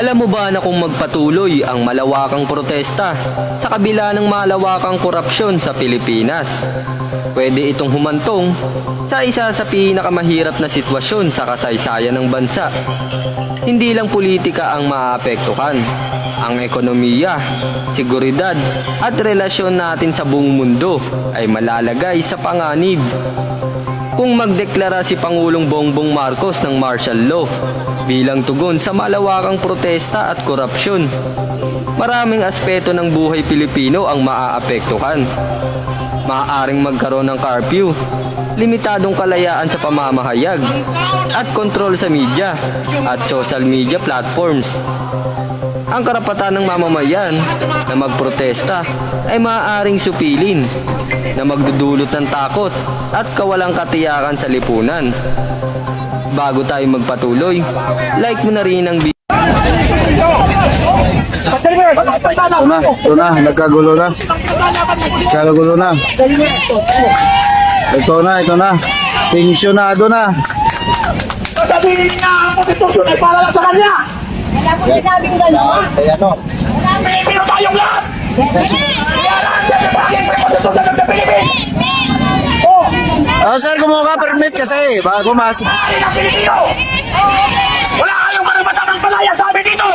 Alam mo ba na kung magpatuloy ang malawakang protesta sa kabila ng malawakang korupsyon sa Pilipinas, pwede itong humantong sa isa sa pinakamahirap na sitwasyon sa kasaysayan ng bansa. Hindi lang politika ang maapektuhan, ang ekonomiya, seguridad at relasyon natin sa buong mundo ay malalagay sa panganib kung magdeklara si Pangulong Bongbong Marcos ng martial law bilang tugon sa malawakang protesta at korupsyon. Maraming aspeto ng buhay Pilipino ang maaapektuhan. Maaaring magkaroon ng curfew, limitadong kalayaan sa pamamahayag, at kontrol sa media at social media platforms. Ang karapatan ng mamamayan na magprotesta ay maaaring supilin na magdudulot ng takot at kawalang katiyakan sa lipunan. Bago tayo magpatuloy, like mo na rin ang video. Ito na, ito na, nagkagulo na. Nagkagulo na. Ito na, ito na. Tensyonado na. Sabihin niya ang konstitusyon ay para lang sa kanya! Wala po sinabing gano'n. Kaya no. Wala po. Pilipino tayong lahat! Kaya lahat kasi bakit may konstitusyon? Oh! Oh, sir, kumuha ka permit kasi bago mas... Wala kayong karapatan ng palaya sa amin dito!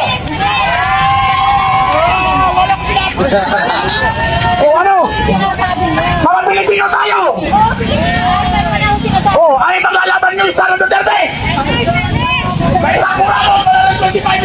Wala ko sinasabi. Oh, ano? Sinasabi mo. Mga Pilipino tayo! Oh, oh ay maglalaban nyo sa Rondo Duterte! Kaya sa mga 25